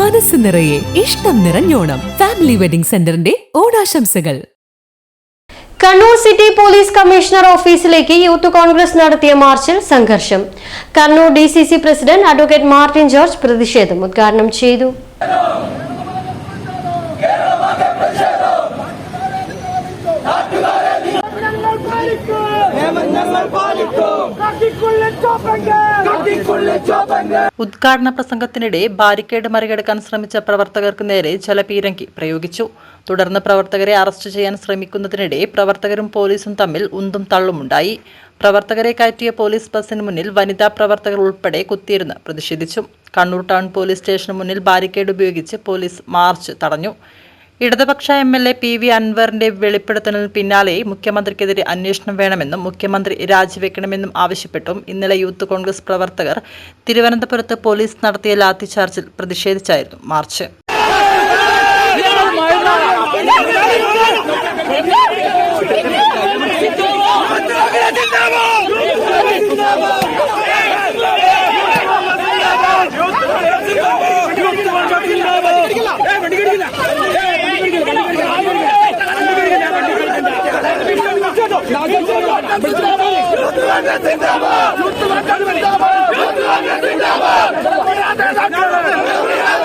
മനസ്സ് നിറയെ ഇഷ്ടം നിറഞ്ഞോണം. ഫാമിലി വെഡിംഗ് സെന്ററിന്റെ ഓണാശംസകൾ. കണ്ണൂർ സിറ്റി പോലീസ് കമ്മീഷണർ ഓഫീസിലേക്ക് യൂത്ത് കോൺഗ്രസ് നടത്തിയ മാർച്ചിൽ സംഘർഷം. Kannur D president advocate Martin George പ്രതിഷേധം ഉദ്ഘാടനം ചെയ്തു ഞങ്ങൾ പാലിക്കും നിയമം ഉദ്ഘാടന പ്രസംഗത്തിനിടെ ബാരിക്കേഡ് മറികടക്കാൻ ശ്രമിച്ച പ്രവർത്തകർക്ക് നേരെ ജലപീരങ്കി പ്രയോഗിച്ചു. തുടർന്ന് പ്രവർത്തകരെ അറസ്റ്റ് ചെയ്യാൻ ശ്രമിക്കുന്നതിനിടെ പ്രവർത്തകരും പോലീസും തമ്മിൽ ഉന്തും തള്ളുമുണ്ടായി. പ്രവർത്തകരെ കയറ്റിയ പോലീസ് ബസിന് മുന്നിൽ വനിതാ പ്രവർത്തകർ ഉൾപ്പെടെ കുത്തിയിരുന്ന് പ്രതിഷേധിച്ചു. കണ്ണൂർ ടൗൺ പോലീസ് സ്റ്റേഷന് മുന്നിൽ ബാരിക്കേഡ് ഉപയോഗിച്ച് പോലീസ് മാർച്ച് തടഞ്ഞു. ഇടതുപക്ഷ M L A P V അൻവറിന്റെ വെളിപ്പെടുത്തലിന് പിന്നാലെ മുഖ്യമന്ത്രിക്കെതിരെ അന്വേഷണം വേണമെന്നും മുഖ്യമന്ത്രി രാജിവെക്കണമെന്നും ആവശ്യപ്പെട്ടും ഇന്നലെ യൂത്ത് കോൺഗ്രസ് പ്രവർത്തകർ തിരുവനന്തപുരത്ത് പോലീസ് നടത്തിയ ലാത്തിചാർജിൽ പ്രതിഷേധിച്ചായിരുന്നു മാർച്ച്. ஜிந்தாபாத்